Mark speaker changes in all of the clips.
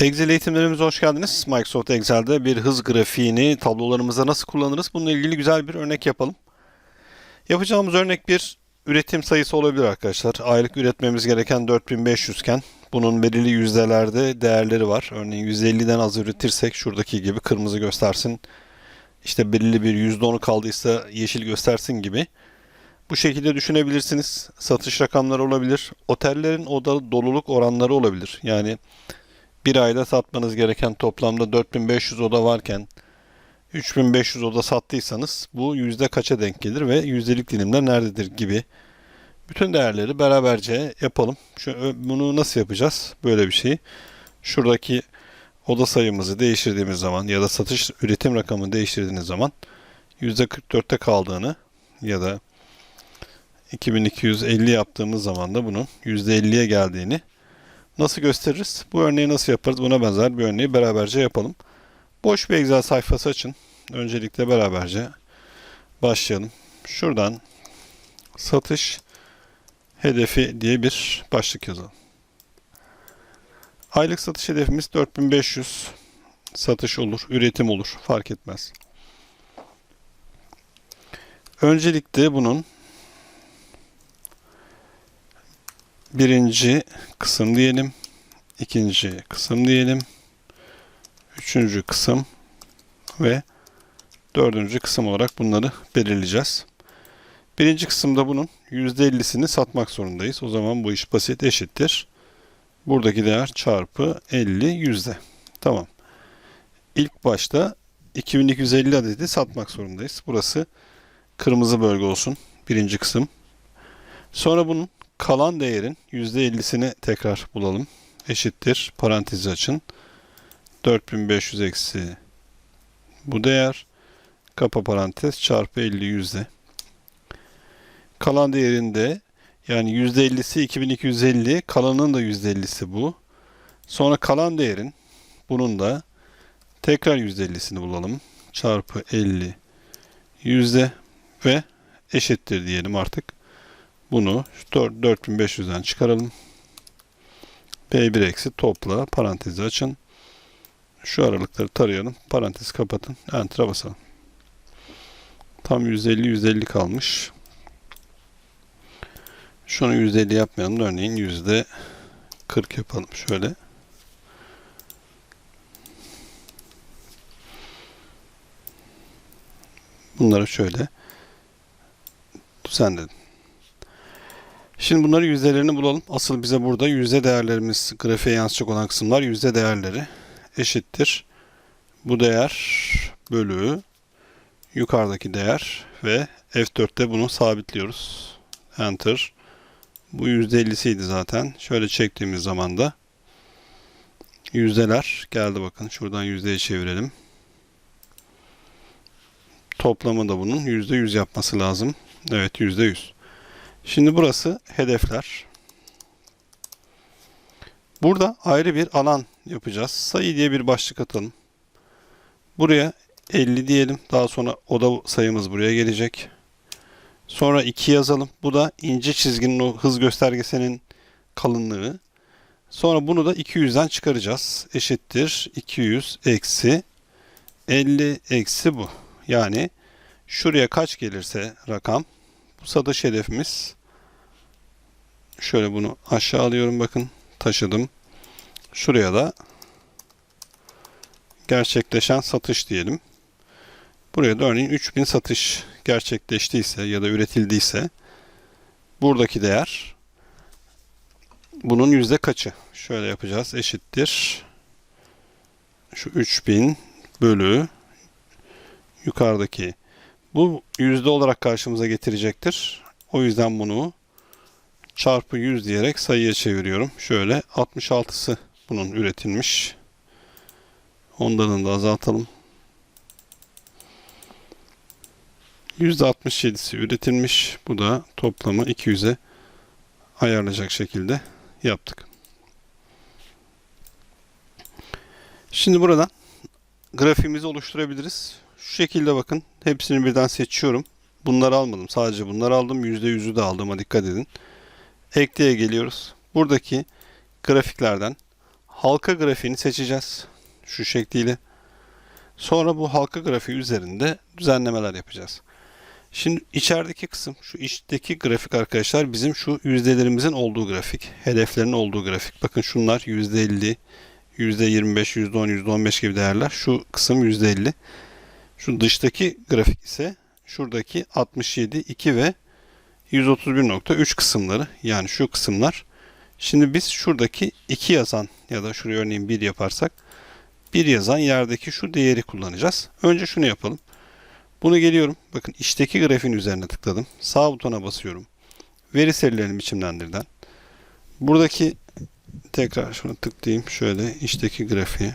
Speaker 1: Excel eğitimlerimize hoş geldiniz. Microsoft Excel'de bir hız grafiğini tablolarımızda nasıl kullanırız? Bununla ilgili güzel bir örnek yapalım. Yapacağımız örnek bir üretim sayısı olabilir arkadaşlar. Aylık üretmemiz gereken 4500 iken bunun belirli yüzdelerde değerleri var. Örneğin %50'den az üretirsek şuradaki gibi kırmızı göstersin. İşte belirli bir %10'u kaldıysa yeşil göstersin gibi. Bu şekilde düşünebilirsiniz. Satış rakamları olabilir. Otellerin oda doluluk oranları olabilir. Yani bir ayda satmanız gereken toplamda 4500 oda varken 3500 oda sattıysanız bu yüzde kaça denk gelir ve yüzdelik dilimler nerededir gibi bütün değerleri beraberce yapalım. Şu, bunu nasıl yapacağız? Böyle bir şeyi. Şuradaki oda sayımızı değiştirdiğimiz zaman ya da satış üretim rakamını değiştirdiğiniz zaman %44'te kaldığını ya da 2250 yaptığımız zaman da bunun %50'ye geldiğini nasıl gösteririz? Bu örneği nasıl yaparız? Buna benzer bir örneği beraberce yapalım. Boş bir Excel sayfası açın. Öncelikle beraberce başlayalım. Şuradan satış hedefi diye bir başlık yazalım. Aylık satış hedefimiz 4500 satış olur, üretim olur fark etmez. Öncelikle bunun birinci kısım diyelim, ikinci kısım diyelim, üçüncü kısım ve dördüncü kısım olarak bunları belirleyeceğiz. Birinci kısımda bunun %50'sini satmak zorundayız. O zaman bu iş basit eşittir. Buradaki değer çarpı 50 yüzde. Tamam. İlk başta 2250 adeti satmak zorundayız. Burası kırmızı bölge olsun. Birinci kısım. Sonra bunun kalan değerin %50'sini tekrar bulalım. Eşittir. Parantezi açın. 4500 eksi bu değer. Kapa parantez çarpı 50 yüzde. Kalan değerinde yani %50'si 2250, kalanın da %50'si bu. Sonra kalan değerin bunun da tekrar %50'sini bulalım. Çarpı 50 yüzde ve eşittir diyelim artık. Bunu 4500'den çıkaralım. P1 eksi topla parantezi açın. Şu aralıkları tarayalım. Parantez kapatın. Enter'a basalım. Tam 150 150 kalmış. Şunu 150 yapmayalım. Örneğin yüzde 40 yapalım. Şöyle. Bunları şöyle düzenledim. Şimdi bunları yüzdelerini bulalım. Asıl bize burada yüzde değerlerimiz grafiğe yansıyacak olan kısımlar yüzde değerleri eşittir. Bu değer bölü yukarıdaki değer ve F4'te bunu sabitliyoruz. Enter. Bu %50'siydi zaten. Şöyle çektiğimiz zaman da yüzdeler geldi bakın. Şuradan yüzdeye çevirelim. Toplamı da bunun %100 yapması lazım. Evet %100. Şimdi burası hedefler. Burada ayrı bir alan yapacağız. Sayı diye bir başlık atalım. Buraya 50 diyelim. Daha sonra oda sayımız buraya gelecek. Sonra 2 yazalım. Bu da ince çizginin o hız göstergesinin kalınlığı. Sonra bunu da 200'den çıkaracağız. Eşittir 200 eksi 50 eksi bu. Yani şuraya kaç gelirse rakam bu satış hedefimiz şöyle bunu aşağı alıyorum bakın taşıdım. Şuraya da gerçekleşen satış diyelim. Buraya da örneğin 3000 satış gerçekleştiyse ya da üretildiyse buradaki değer bunun yüzde kaçı? Şöyle yapacağız. Eşittir. Şu 3000 bölü yukarıdaki bu yüzde olarak karşımıza getirecektir. O yüzden bunu çarpı 100 diyerek sayıya çeviriyorum. Şöyle 66'sı bunun üretilmiş. Ondan da azaltalım. %67'si üretilmiş. Bu da toplamı 200'e ayarlayacak şekilde yaptık. Şimdi buradan grafiğimizi oluşturabiliriz. Şu şekilde bakın. Hepsini birden seçiyorum. Bunları almadım. Sadece bunları aldım. %100'ü de aldığıma dikkat edin. Ekleye geliyoruz. Buradaki grafiklerden halka grafiğini seçeceğiz. Şu şekliyle. Sonra bu halka grafiği üzerinde düzenlemeler yapacağız. Şimdi içerideki kısım, şu içteki grafik arkadaşlar bizim şu yüzdelerimizin olduğu grafik. Hedeflerin olduğu grafik. Bakın şunlar %50, %25, %10, %15 gibi değerler. Şu kısım %50. Şu dıştaki grafik ise şuradaki 67, 2 ve 131.3 kısımları. Yani şu kısımlar. Şimdi biz şuradaki 2 yazan ya da şuraya örneğin 1 yaparsak 1 yazan yerdeki şu değeri kullanacağız. Önce şunu yapalım. Bunu geliyorum. Bakın içteki grafiğin üzerine tıkladım. Sağ butona basıyorum. Veri serilerini biçimlendirden. Buradaki tekrar şuna tıklayayım. Şöyle içteki grafiği.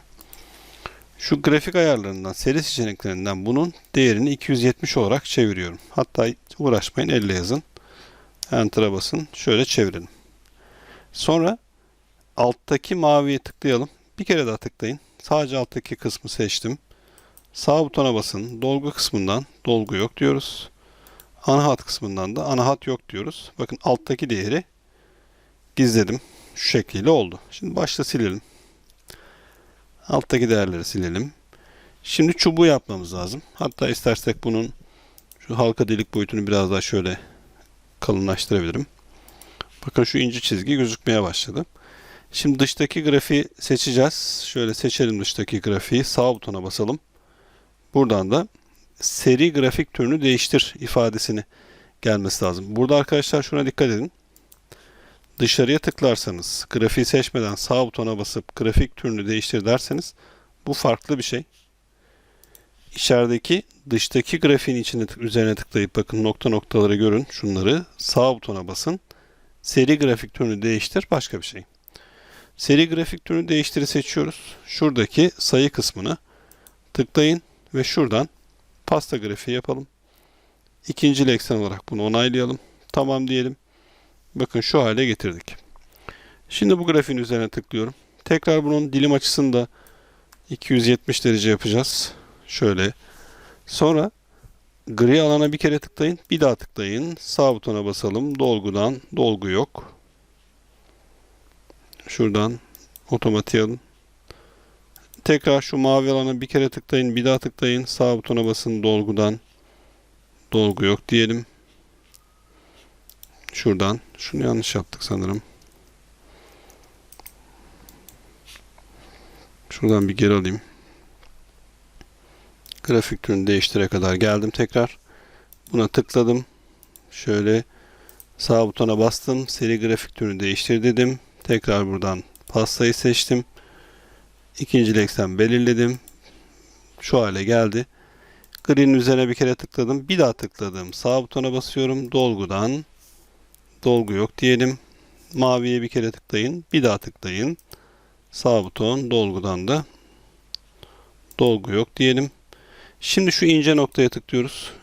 Speaker 1: Şu grafik ayarlarından, seri seçeneklerinden bunun değerini 270 olarak çeviriyorum. Hatta uğraşmayın elle yazın. Enter'a basın. Şöyle çevirelim. Sonra alttaki maviye tıklayalım. Bir kere daha tıklayın. Sadece alttaki kısmı seçtim. Sağ butona basın. Dolgu kısmından dolgu yok diyoruz. Ana hat kısmından da ana hat yok diyoruz. Bakın alttaki değeri gizledim. Şu şekliyle oldu. Şimdi başta silelim. Alttaki değerleri silelim. Şimdi çubuğu yapmamız lazım. Hatta istersek bunun şu halka delik boyutunu biraz daha şöyle kalınlaştırabilirim. Bakın şu ince çizgi gözükmeye başladı. Şimdi dıştaki grafiği seçeceğiz. Şöyle seçelim dıştaki grafiği. Sağ butona basalım. Buradan da seri grafik türünü değiştir ifadesini gelmesi lazım. Burada arkadaşlar şuna dikkat edin. Dışarıya tıklarsanız grafiği seçmeden sağ butona basıp grafik türünü değiştir derseniz bu farklı bir şey. İçerideki dıştaki grafiğin içine üzerine tıklayıp bakın nokta noktaları görün şunları sağ butona basın. Seri grafik türünü değiştir başka bir şey. Seri grafik türünü değiştiri seçiyoruz. Şuradaki sayı kısmını tıklayın ve şuradan pasta grafiği yapalım. İkinci eksen olarak bunu onaylayalım. Tamam diyelim. Bakın şu hale getirdik. Şimdi bu grafiğin üzerine tıklıyorum. Tekrar bunun dilim açısını da 270 derece yapacağız. Şöyle. Sonra gri alana bir kere tıklayın. Bir daha tıklayın. Sağ butona basalım. Dolgudan dolgu yok. Şuradan otomatik alın. Tekrar şu mavi alana bir kere tıklayın. Bir daha tıklayın. Sağ butona basın. Dolgudan dolgu yok diyelim. Şuradan. Şunu yanlış yaptık sanırım. Şuradan bir geri alayım. Grafik türünü değiştire kadar geldim tekrar. Buna tıkladım. Şöyle sağ butona bastım. Seri grafik türünü değiştir dedim. Tekrar buradan pastayı seçtim. İkinci eksen belirledim. Şu hale geldi. Green'in üzerine bir kere tıkladım. Bir daha tıkladım. Sağ butona basıyorum. Dolgudan dolgu yok diyelim. Maviye bir kere tıklayın. Bir daha tıklayın. Sağ buton dolgudan da dolgu yok diyelim. Şimdi şu ince noktaya tıklıyoruz.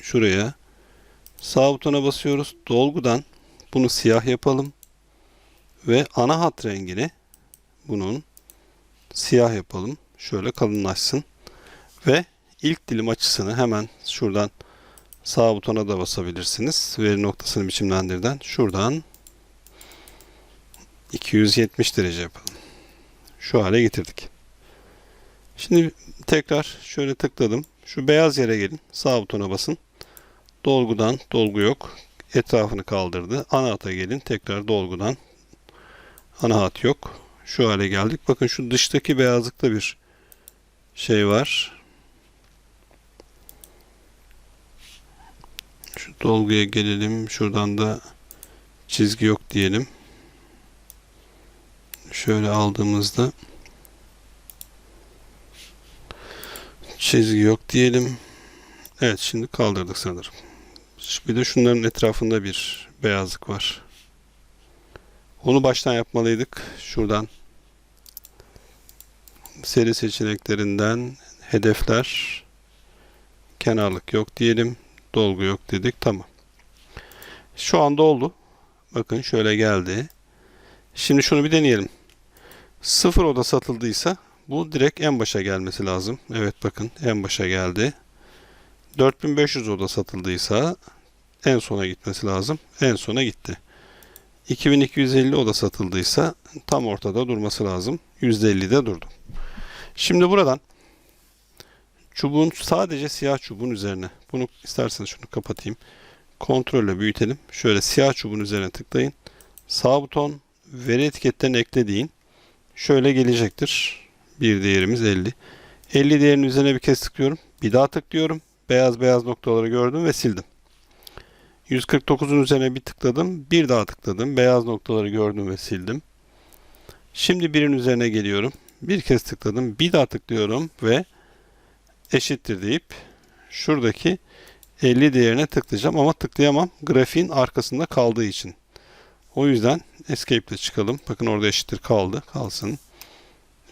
Speaker 1: Şuraya. Sağ butona basıyoruz. Dolgudan bunu siyah yapalım. Ve ana hat rengini bunun siyah yapalım. Şöyle kalınlaşsın. Ve ilk dilim açısını hemen şuradan sağ butona da basabilirsiniz. Veri noktasını biçimlendirden şuradan 270 derece yapalım. Şu hale getirdik. Şimdi tekrar şöyle tıkladım. Şu beyaz yere gelin. Sağ butona basın. Dolgudan dolgu yok. Etrafını kaldırdı. Ana hata gelin. Tekrar dolgudan ana hat yok. Şu hale geldik. Bakın şu dıştaki beyazlıkta bir şey var. Şu dolguya gelelim. Şuradan da çizgi yok diyelim. Şöyle aldığımızda çizgi yok diyelim. Evet şimdi kaldırdık sanırım. Bir de şunların etrafında bir beyazlık var. Onu baştan yapmalıydık. Şuradan seri seçeneklerinden hedefler kenarlık yok diyelim. Dolgu yok dedik. Tamam. Şu anda oldu. Bakın şöyle geldi. Şimdi şunu bir deneyelim. Sıfır oda satıldıysa bu direkt en başa gelmesi lazım. Evet bakın en başa geldi. 4500 oda satıldıysa en sona gitmesi lazım. En sona gitti. 2250 oda satıldıysa tam ortada durması lazım. %50'de durdu. Şimdi buradan çubuğun sadece siyah çubuğun üzerine bunu isterseniz şunu kapatayım. Kontrolle büyütelim. Şöyle siyah çubuğun üzerine tıklayın. Sağ buton veri etiketlerini ekle deyin. Şöyle gelecektir. Bir değerimiz 50. 50 değerinin üzerine bir kez tıklıyorum. Bir daha tıklıyorum. Beyaz beyaz noktaları gördüm ve sildim. 149'un üzerine bir tıkladım. Bir daha tıkladım. Beyaz noktaları gördüm ve sildim. Şimdi birin üzerine geliyorum. Bir kez tıkladım. Bir daha tıklıyorum ve eşittir deyip şuradaki 50 değerine tıklayacağım ama tıklayamam. Grafiğin arkasında kaldığı için. O yüzden escape ile çıkalım. Bakın orada eşittir kaldı. Kalsın.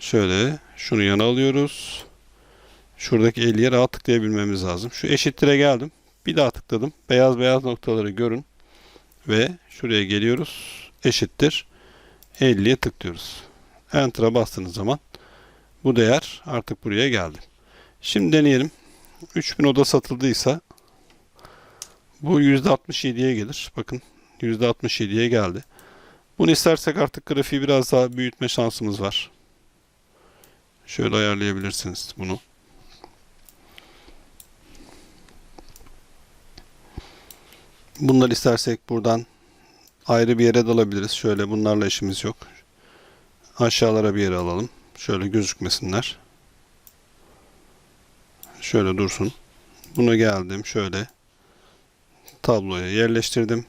Speaker 1: Şöyle şunu yana alıyoruz. Şuradaki 50'ye rahat tıklayabilmemiz lazım. Şu eşittire geldim. Bir daha tıkladım. Beyaz beyaz noktaları görün. Ve şuraya geliyoruz. Eşittir. 50'ye tıklıyoruz. Enter'a bastığınız zaman bu değer artık buraya geldi. Şimdi deneyelim. 3000 oda satıldıysa bu %67'ye gelir. Bakın %67'ye geldi. Bunu istersek artık grafiği biraz daha büyütme şansımız var. Şöyle ayarlayabilirsiniz bunu. Bunları istersek buradan ayrı bir yere dalabiliriz. Şöyle bunlarla işimiz yok. Aşağılara bir yere alalım. Şöyle gözükmesinler. Şöyle dursun. Buna geldim. Şöyle tabloya yerleştirdim.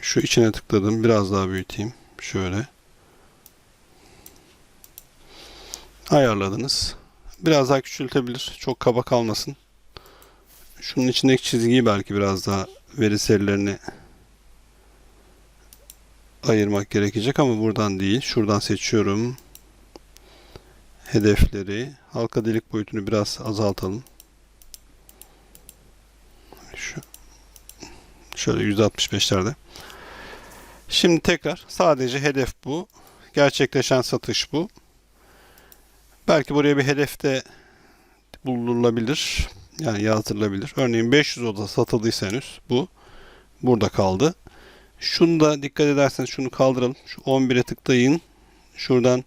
Speaker 1: Şu içine tıkladım. Biraz daha büyüteyim. Şöyle. Ayarladınız. Biraz daha küçültebilir. Çok kaba kalmasın. Şunun içindeki çizgiyi belki biraz daha veri serilerini ayırmak gerekecek ama buradan değil. Şuradan seçiyorum. Hedefleri. Halka delik boyutunu biraz azaltalım. Şu, şöyle 165'lerde. Şimdi tekrar sadece hedef bu. Gerçekleşen satış bu. Belki buraya bir hedefte bulunulabilir. Yani yazdırılabilir. Örneğin 500 oda satıldıysa bu burada kaldı. Şunu da dikkat ederseniz şunu kaldıralım. Şu 11'e tıklayın. Şuradan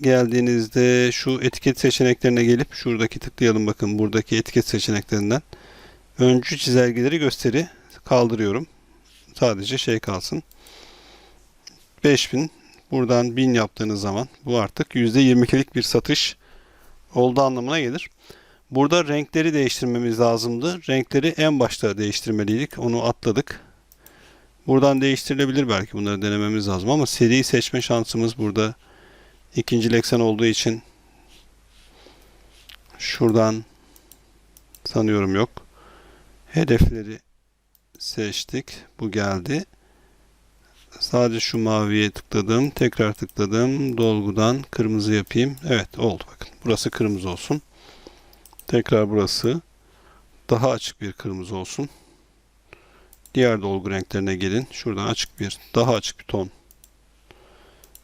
Speaker 1: geldiğinizde şu etiket seçeneklerine gelip şuradaki tıklayalım bakın buradaki etiket seçeneklerinden. Öncü çizelgeleri gösteri kaldırıyorum. Sadece şey kalsın. 5000 buradan 1000 yaptığınız zaman bu artık %22'lik bir satış oldu anlamına gelir. Burada renkleri değiştirmemiz lazımdı. Renkleri en başta değiştirmeliydik. Onu atladık. Buradan değiştirilebilir belki bunları denememiz lazım ama seri seçme şansımız burada ikinci eksen olduğu için şuradan sanıyorum yok. Hedefleri seçtik. Bu geldi. Sadece şu maviye tıkladım. Tekrar tıkladım. Dolgudan kırmızı yapayım. Evet oldu bakın. Burası kırmızı olsun. Tekrar burası daha açık bir kırmızı olsun. Diğer dolgu renklerine gelin. Şuradan açık bir, daha açık bir ton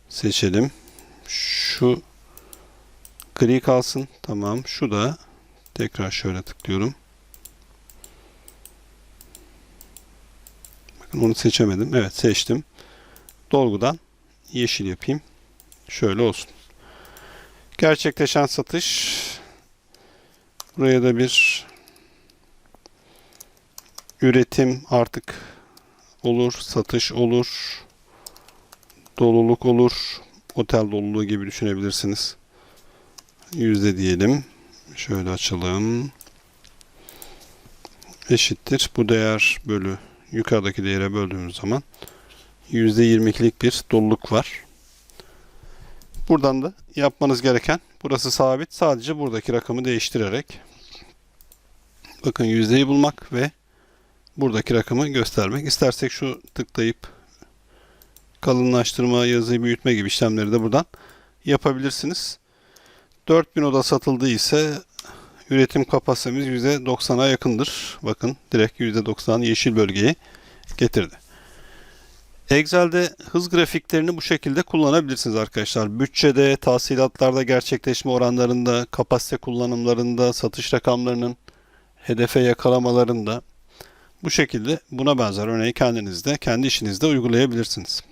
Speaker 1: seçelim. Şu gri kalsın. Tamam. Şu da tekrar şöyle tıklıyorum. Bakın onu seçemedim. Evet seçtim. Dolgudan yeşil yapayım. Şöyle olsun. Gerçekleşen satış. Buraya da bir üretim artık olur, satış olur, doluluk olur, otel doluluğu gibi düşünebilirsiniz. Yüzde diyelim. Şöyle açalım. Eşittir. Bu değer bölü yukarıdaki değere böldüğümüz zaman %22'lik bir doluluk var. Buradan da yapmanız gereken burası sabit. Sadece buradaki rakamı değiştirerek bakın yüzdeyi bulmak ve buradaki rakamı göstermek. İstersek şu tıklayıp kalınlaştırma, yazıyı büyütme gibi işlemleri de buradan yapabilirsiniz. 4000 oda satıldığı ise üretim kapasitemiz %90'a yakındır. Bakın direkt %90 yeşil bölgeyi getirdi. Excel'de hız grafiklerini bu şekilde kullanabilirsiniz arkadaşlar. Bütçede, tahsilatlarda gerçekleşme oranlarında, kapasite kullanımlarında, satış rakamlarının hedefe yakalamalarında Bu şekilde buna benzer örneği kendinizde, kendi işinizde uygulayabilirsiniz.